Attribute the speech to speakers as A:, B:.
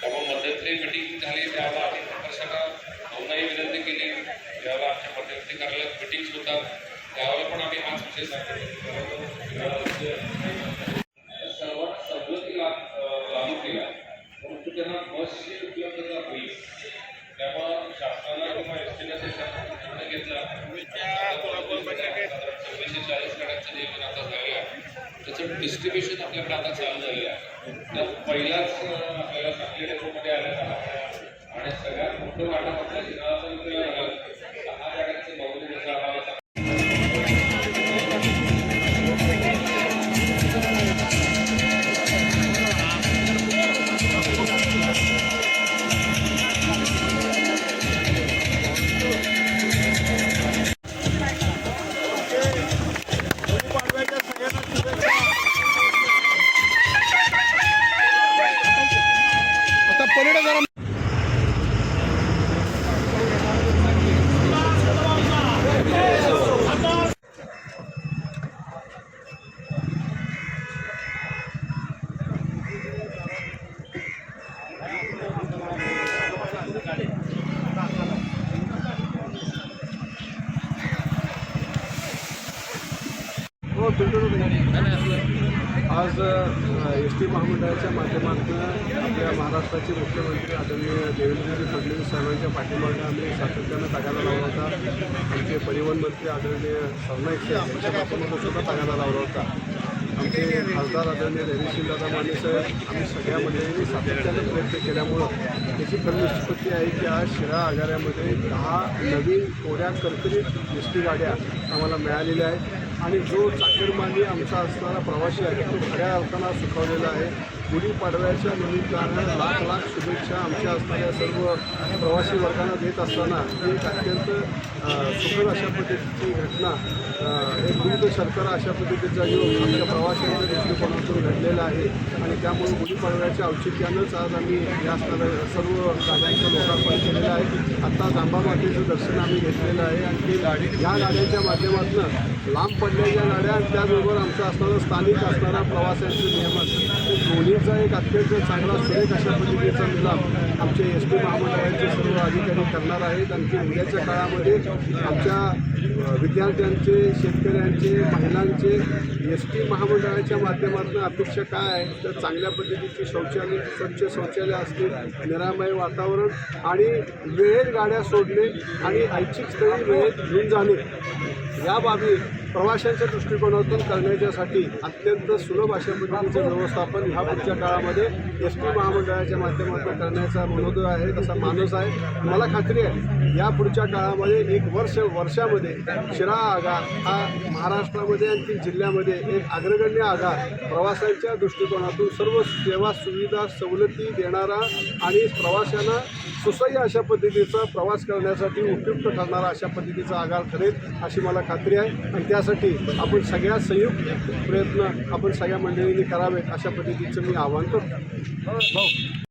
A: त्यामुळे मध्यंतरी मिटिंग झाली त्यावेळेला आम्ही प्रशासनाला भावनाही विनंती केली त्यावेळेला आमच्या मध्यंतरी कार्यालयात मिटिंग्स होतात त्यावेळेला पण आम्ही हाच विषय सांगितला सर्वांना लागू परंतु त्यांना बसची उपलब्धता होईल त्यामुळं शासनाला किंवा एस टीला घेतला तीनशे चाळीस गाड्यांचं नियमन आता झाले आहे. त्याचं डिस्ट्रीब्युशन आपल्याकडे आता चालू झालेलं आहे. तर पहिलाच आपल्याला सांगली डेपोमध्ये आलेला आणि सगळ्यात मोठं वाटप आपल्या
B: आता आज एस टी महामंडळाच्या माध्यमातून आपल्या महाराष्ट्राचे मुख्यमंत्री आदरणीय देवेंद्रजी फडणवीस साहेबांच्या पाठीमागं आम्ही सातत्यानं तागाला लावला होता. आमचे परिवहन मंत्री आदरणीय सरनाईक साहेब यांच्या सुद्धा तागाला लावला होता. आमचे खासदार आदरणीय दादा माने साहेब आम्ही सगळ्या मंडळींनी सातत्यानं प्रयत्न केल्यामुळं त्याची फलनिष्पत्ती आहे की आज शिरा आगाऱ्यामध्ये दहा नवीन कोऱ्या कर्करीत एस टी गाड्या आम्हाला मिळालेल्या आहेत. आणि जो चाकरमानी आमचा असणारा प्रवासी आहे तो खऱ्या अर्थानं सुखावलेला आहे. गुढीपाडव्याच्या निमित्तानं लाख लाख शुभेच्छा आमच्या असणाऱ्या सर्व प्रवासी वर्गांना देत असताना ही एक अत्यंत सुखद अशा पद्धतीची घटना एक विविध शर्करा अशा पद्धतीचा योग आमच्या प्रवाशांच्या दृष्टिकोनातून घडलेला आहे आणि त्यामुळे गुढीपाडव्याच्या औचित्यानंच आज आम्ही या असणाऱ्या सर्व गाड्यांचं लोकार्पण केलेलं आहे. आत्ता जांबा मातेचं दर्शन आम्ही घेतलेलं आहे आणि ते गाडी या गाड्यांच्या माध्यमातून लांब पडलेल्या गाड्या आणि त्याबरोबर आमचं असणारं स्थानिक असणारा प्रवासांचं नियमन होलीचा एक अत्यंत चांगला सुरेख अशा पद्धतीचा निलाम आमचे एस टी महामंडळाचे सर्व अधिकारी करणार आहेत. आणखी उद्याच्या काळामध्ये आमच्या विद्यार्थ्यांचे शेतकऱ्यांचे महिलांचे एस टी महामंडळाच्या माध्यमातून अपेक्षा काय आहे? तर चांगल्या पद्धतीची शौचालय स्वच्छ शौचालय असतील निरामय वातावरण आणि वेळेत गाड्या सोडणे आणि ऐच्छिक स्थळी वेळेत घेऊन जाणे. या बाबी प्रवाशांच्या दृष्टिकोनातून करण्याच्यासाठी अत्यंत सुलभ अशा पद्धतीचं व्यवस्थापन ह्या पुढच्या काळामध्ये एस टी महामंडळाच्या माध्यमातून करण्याचा मनोदय आहे तसा मानस आहे. मला खात्री आहे या पुढच्या काळामध्ये एक वर्ष वर्षामध्ये शिरा आगार हा महाराष्ट्रामध्ये आणखी जिल्ह्यामध्ये एक अग्रगण्य आगार प्रवाशांच्या दृष्टिकोनातून सर्व सेवा सुविधा सवलती देणारा आणि प्रवाशांना सुसह्य अशा पद्धतीचा प्रवास करण्यासाठी उपयुक्त ठरणारा अशा पद्धतीचा आगार ठरेल अशी मला खात्री आहे. आणि त्या त्यासाठी आपण सगळ्या संयुक्त प्रयत्न आपण सगळ्या मंडळींनी करावेत अशा पद्धतीचं मी आवाहन करतो.